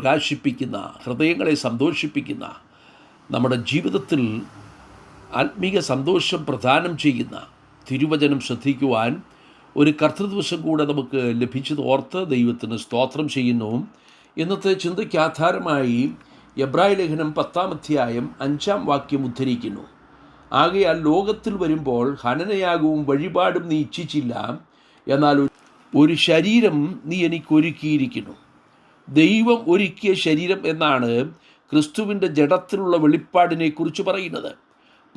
പ്രകാശിപ്പിക്കുന്ന ഹൃദയങ്ങളെ സന്തോഷിപ്പിക്കുന്ന നമ്മുടെ ജീവിതത്തിൽ ആത്മീക സന്തോഷം പ്രദാനം ചെയ്യുന്ന തിരുവചനം ശ്രദ്ധിക്കുവാൻ ഒരു കർത്തൃദിവസം കൂടെ നമുക്ക് ലഭിച്ചത് ഓർത്ത് ദൈവത്തിന് സ്തോത്രം ചെയ്യുന്നു. ഇന്നത്തെ ചിന്തയ്ക്ക് ആധാരമായി എബ്രായ ലേഖനം പത്താം അധ്യായം അഞ്ചാം വാക്യം ഉദ്ധരിക്കുന്നു. ആകയാൽ ലോകത്തിൽ വരുമ്പോൾ ഹനനയാകവും വഴിപാടും നീ ഇച്ഛിച്ചില്ല. എന്നാൽ ഒരു- ശരീരം നീ എനിക്ക് ഒരുക്കിയിരിക്കുന്നു. ദൈവം ഒരുക്കിയ ശരീരം എന്നാണ് ക്രിസ്തുവിന്റെ ജഡത്തിലുള്ള വെളിപ്പാടിനെക്കുറിച്ച് പറയുന്നത്.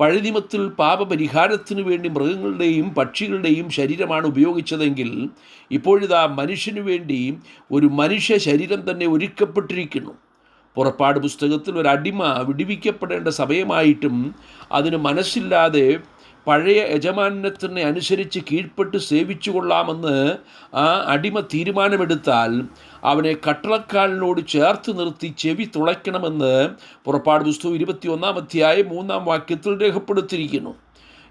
പഴുതിമത്തിൽ പാപപരിഹാരത്തിനു വേണ്ടി മൃഗങ്ങളുടെയും പക്ഷികളുടെയും ശരീരമാണ് ഉപയോഗിച്ചതെങ്കിൽ ഇപ്പോഴിതാ മനുഷ്യനു വേണ്ടി ഒരു മനുഷ്യ ശരീരം തന്നെ ഒരുക്കപ്പെട്ടിരിക്കുന്നു. പുറപ്പാട് പുസ്തകത്തിൽ ഒരു അടിമ വിടിവിക്കപ്പെടേണ്ട സമയമായിട്ടും അതിന് മനസ്സില്ലാതെ പഴയ യജമാനത്തിനെ അനുസരിച്ച് കീഴ്പ്പെട്ട് സേവിച്ചു കൊള്ളാമെന്ന് ആ അടിമ തീരുമാനമെടുത്താൽ അവനെ കട്ടളക്കാലിനോട് ചേർത്ത് നിർത്തി ചെവി തുളയ്ക്കണമെന്ന് പുറപ്പാട് പുസ്തകം ഇരുപത്തി ഒന്നാം അധ്യായം മൂന്നാം വാക്യത്തിൽ രേഖപ്പെടുത്തിയിരിക്കുന്നു.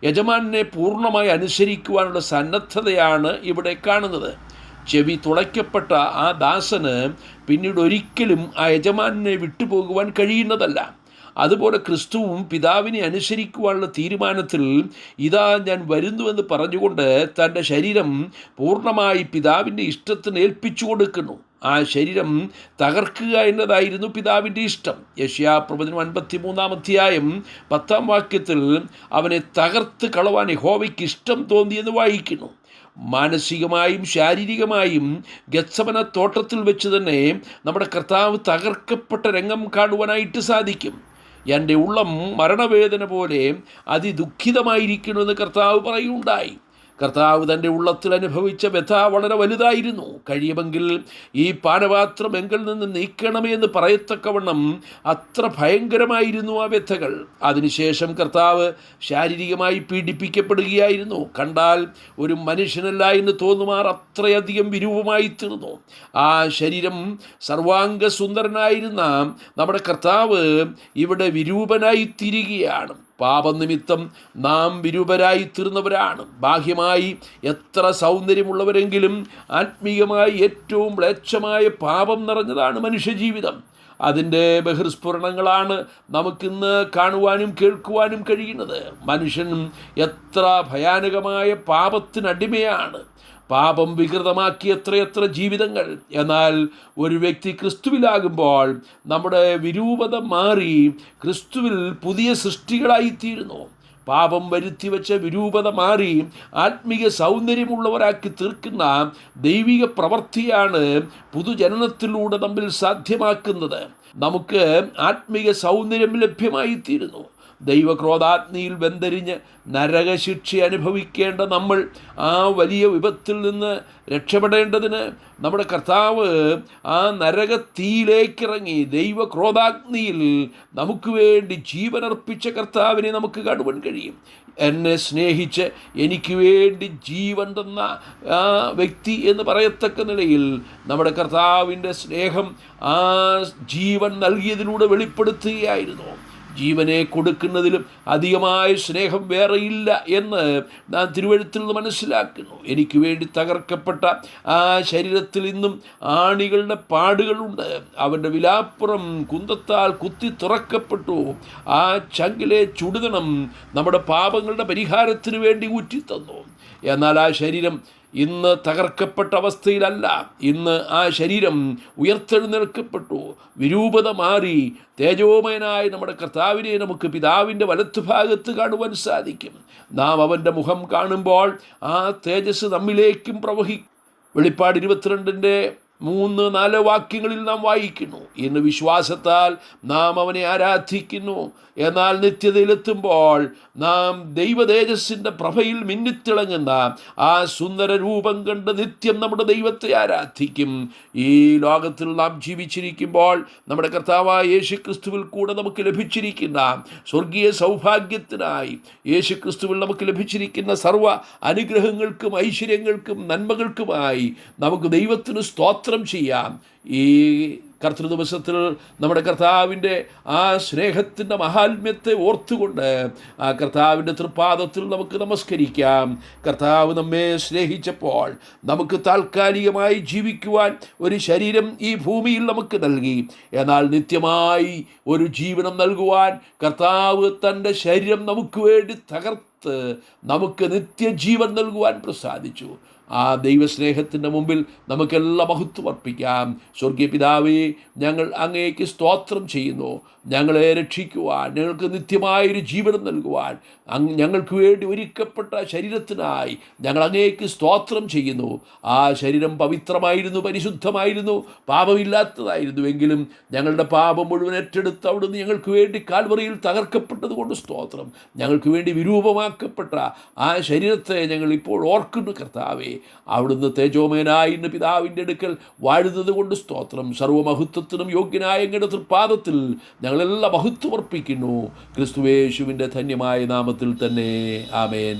യജമാനെ പൂർണമായി അനുസരിക്കുവാനുള്ള സന്നദ്ധതയാണ് ഇവിടെ കാണുന്നത്. ചെവി തുളയ്ക്കപ്പെട്ട ആ ദാസന് പിന്നീട് ഒരിക്കലും ആ യജമാനെ വിട്ടുപോകുവാൻ കഴിയുന്നതല്ല. അതുപോലെ ക്രിസ്തുവും പിതാവിനെ അനുസരിക്കുവാനുള്ള തീരുമാനത്തിൽ ഇതാ ഞാൻ വരുന്നുവെന്ന് പറഞ്ഞുകൊണ്ട് തന്റെ ശരീരം പൂർണമായി പിതാവിന്റെ ഇഷ്ടത്തിന് ഏൽപ്പിച്ചു കൊടുക്കുന്നു. ആ ശരീരം തകർക്കുക എന്നതായിരുന്നു പിതാവിന്റെ ഇഷ്ടം. യഷ്യാ പ്രവചനം അൻപത്തി മൂന്നാം അധ്യായം പത്താം വാക്യത്തിൽ അവനെ തകർത്ത് കളവാൻ ഹോവയ്ക്ക് ഇഷ്ടം തോന്നിയെന്ന് വായിക്കുന്നു. മാനസികമായും ശാരീരികമായും ഗത്സമന തോട്ടത്തിൽ വെച്ച് തന്നെ നമ്മുടെ കർത്താവ് തകർക്കപ്പെട്ട രംഗം കാണുവാനായിട്ട് സാധിക്കും. എന്റെ ഉള്ളം മരണവേദന പോലെ അതിദുഃഖിതമായിരിക്കണമെന്ന് കർത്താവ് പറയുണ്ടായി കർത്താവ് തന്റെ ഉള്ളത്തിൽ അനുഭവിച്ച വ്യഥ വളരെ വലുതായിരുന്നു. കഴിയുമെങ്കിൽ ഈ പാനപാത്രം എങ്കിൽ നിന്ന് നീക്കണമേ എന്ന് പറയത്തക്കവണ്ണം അത്ര ഭയങ്കരമായിരുന്നു ആ വ്യഥകൾ. അതിനുശേഷം കർത്താവ് ശാരീരികമായി പീഡിപ്പിക്കപ്പെടുകയായിരുന്നു. കണ്ടാൽ ഒരു മനുഷ്യനല്ല എന്ന് തോന്നുമാർ അത്രയധികം വിരൂപമായി തീർന്നു ആ ശരീരം സർവാംഗ സുന്ദരനായിരുന്ന നമ്മുടെ കർത്താവ് ഇവിടെ വിരൂപനായി തീരുകയാണ് പാപനിമിത്തം നാം വിരൂപരായി തീർന്നവരാണ് ബാഹ്യമായി എത്ര സൗന്ദര്യമുള്ളവരെങ്കിലും ആത്മീയമായി ഏറ്റവും മ്ലേച്ഛമായ പാപം നിറഞ്ഞതാണ് മനുഷ്യജീവിതം. അതിന്റെ ബഹിർസ്ഫുരണങ്ങളാണ് നമുക്കിന്ന് കാണുവാനും കേൾക്കുവാനും കഴിയുന്നത്. മനുഷ്യൻ എത്ര ഭയാനകമായ പാപത്തിനടിമയാണ്. പാപം വികൃതമാക്കി എത്രയെത്ര ജീവിതങ്ങൾ. എന്നാൽ ഒരു വ്യക്തി ക്രിസ്തുവിലാകുമ്പോൾ നമ്മുടെ വിരൂപത മാറി ക്രിസ്തുവിൽ പുതിയ സൃഷ്ടികളായിത്തീരുന്നു. പാപം വരുത്തി വെച്ച വിരൂപത മാറി ആത്മീയ സൗന്ദര്യമുള്ളവരാക്കി തീർക്കുന്ന ദൈവിക പ്രവൃത്തിയാണ് പുതുജനനത്തിലൂടെ നമ്മിൽ സാധ്യമാക്കുന്നത്. നമുക്ക് ആത്മീയ സൗന്ദര്യം ലഭ്യമായിത്തീരുന്നു. ദൈവക്രോധാഗ്നിയിൽ വെന്തരിഞ്ഞ് നരകശിക്ഷ അനുഭവിക്കേണ്ട നമ്മൾ ആ വലിയ വിപത്തിൽ നിന്ന് രക്ഷപ്പെടേണ്ടതിന് നമ്മുടെ കർത്താവ് ആ നരകത്തീയിലേക്കിറങ്ങി ദൈവക്രോധാഗ്നിയിൽ നമുക്ക് വേണ്ടി ജീവനർപ്പിച്ച കർത്താവിനെ നമുക്ക് കാണുവാൻ കഴിയും. എന്നെ സ്നേഹിച്ച് എനിക്ക് വേണ്ടി ജീവൻ തന്ന ആ വ്യക്തി എന്ന് പറയത്തക്ക നിലയിൽ നമ്മുടെ കർത്താവിന്റെ സ്നേഹം ആ ജീവൻ നൽകിയതിലൂടെ വെളിപ്പെടുത്തുകയായിരുന്നു. ജീവനെ കൊടുക്കുന്നതിലും അധികമായ സ്നേഹം വേറെയില്ല എന്ന് നാം തിരുവഴുത്തിൽ നിന്ന് മനസ്സിലാക്കുന്നു. എനിക്ക് വേണ്ടി തകർക്കപ്പെട്ട ആ ശരീരത്തിൽ നിന്നും ആണികളുടെ പാടുകളുണ്ട്. അവന്റെ വിലാപ്പുറം കുന്തത്താൽ കുത്തി തുറക്കപ്പെട്ടു. ആ ചങ്കിലെ ചുടുതണം നമ്മുടെ പാപങ്ങളുടെ പരിഹാരത്തിന് വേണ്ടി ഊറ്റിത്തന്നു. എന്നാൽ ആ ശരീരം ഇന്ന് തകർക്കപ്പെട്ട അവസ്ഥയിലല്ല. ഇന്ന് ആ ശരീരം ഉയർത്തെഴുന്നേൽക്കപ്പെട്ടു. വിരൂപത മാറി തേജോമയനായ നമ്മുടെ കർത്താവിനെ നമുക്ക് പിതാവിന്റെ വലത്തുഭാഗത്ത് കാണുവാൻ സാധിക്കും. നാം അവന്റെ മുഖം കാണുമ്പോൾ ആ തേജസ് നമ്മിലേക്കും പ്രവഹി വെളിപ്പാട് ഇരുപത്തിരണ്ടിന്റെ മൂന്ന് നാല് വാക്യങ്ങളിൽ നാം വായിക്കുന്നു. ഇന്ന് വിശ്വാസത്താൽ നാം അവനെ ആരാധിക്കുന്നു. എന്നാൽ നിത്യതയിലെത്തുമ്പോൾ നാം ദൈവതേജസ്സിന്റെ പ്രഭയിൽ മിന്നിത്തിളങ്ങുന്ന ആ സുന്ദര രൂപം കണ്ട് നിത്യം നമ്മുടെ ദൈവത്തെ ആരാധിക്കും. ഈ ലോകത്തിൽ നാം ജീവിച്ചിരിക്കുമ്പോൾ നമ്മുടെ കർത്താവായ യേശു ക്രിസ്തുവിൽ കൂടെ നമുക്ക് ലഭിച്ചിരിക്കുന്ന സ്വർഗീയ സൗഭാഗ്യത്തിനായി യേശു ക്രിസ്തുവിൽ നമുക്ക് ലഭിച്ചിരിക്കുന്ന സർവ അനുഗ്രഹങ്ങൾക്കും ഐശ്വര്യങ്ങൾക്കും നന്മകൾക്കുമായി നമുക്ക് ദൈവത്തിന് സ്തോത്രം സ്തോത്രം ചെയ്യാം. ഈ കർത്തൃ ദിവസത്തിൽ നമ്മുടെ കർത്താവിന്റെ ആ സ്നേഹത്തിന്റെ മഹാത്മ്യത്തെ ഓർത്തുകൊണ്ട് ആ കർത്താവിന്റെ തൃപ്പാദത്തിൽ നമുക്ക് നമസ്കരിക്കാം. കർത്താവ് നമ്മെ സ്നേഹിച്ചപ്പോൾ നമുക്ക് താൽക്കാലികമായി ജീവിക്കുവാൻ ഒരു ശരീരം ഈ ഭൂമിയിൽ നമുക്ക് നൽകി. എന്നാൽ നിത്യമായി ഒരു ജീവനം നൽകുവാൻ കർത്താവ് തന്റെ ശരീരം നമുക്ക് വേണ്ടി തകർത്ത് നമുക്ക് നിത്യജീവൻ നൽകുവാൻ പ്രസാദിച്ചു. ആ ദൈവസ്നേഹത്തിന്റെ മുമ്പിൽ നമുക്കെല്ലാം മഹത്വം അർപ്പിക്കാം. സ്വർഗീയ പിതാവേ ഞങ്ങൾ അങ്ങേക്ക് സ്തോത്രം ചെയ്യുന്നു. ഞങ്ങളെ രക്ഷിക്കുവാൻ ഞങ്ങൾക്ക് നിത്യമായൊരു ജീവനം നൽകുവാൻ ഞങ്ങൾക്ക് വേണ്ടി ഒരുക്കപ്പെട്ട ശരീരത്തിനായി ഞങ്ങൾ അങ്ങേക്ക് സ്തോത്രം ചെയ്യുന്നു. ആ ശരീരം പവിത്രമായിരുന്നു പരിശുദ്ധമായിരുന്നു പാപമില്ലാത്തതായിരുന്നു. എങ്കിലും ഞങ്ങളുടെ പാപം മുഴുവൻ ഏറ്റെടുത്ത് അവിടുന്ന് ഞങ്ങൾക്ക് വേണ്ടി കാൽവറിയിൽ തകർക്കപ്പെട്ടതുകൊണ്ട് സ്തോത്രം. ഞങ്ങൾക്ക് വേണ്ടി വിരൂപമാക്കപ്പെട്ട ആ ശരീരത്തെ ഞങ്ങൾ ഇപ്പോൾ ഓർക്കുന്നു കർത്താവേ. അവിടുന്ന് തേജോമയനായി ഇന്ന് പിതാവിന്റെ അടുക്കൽ വാഴുന്നത് കൊണ്ട് സ്തോത്രം. സർവമഹത്വത്തിനും യോഗ്യനായ എങ്ങളുടെ തൃപ്പാദത്തിൽ ഞങ്ങളെല്ലാം മഹത്വമർപ്പിക്കുന്നു. ക്രിസ്തുവേശുവിന്റെ ധന്യമായ നാമത്തിൽ തന്നെ. ആമേൻ.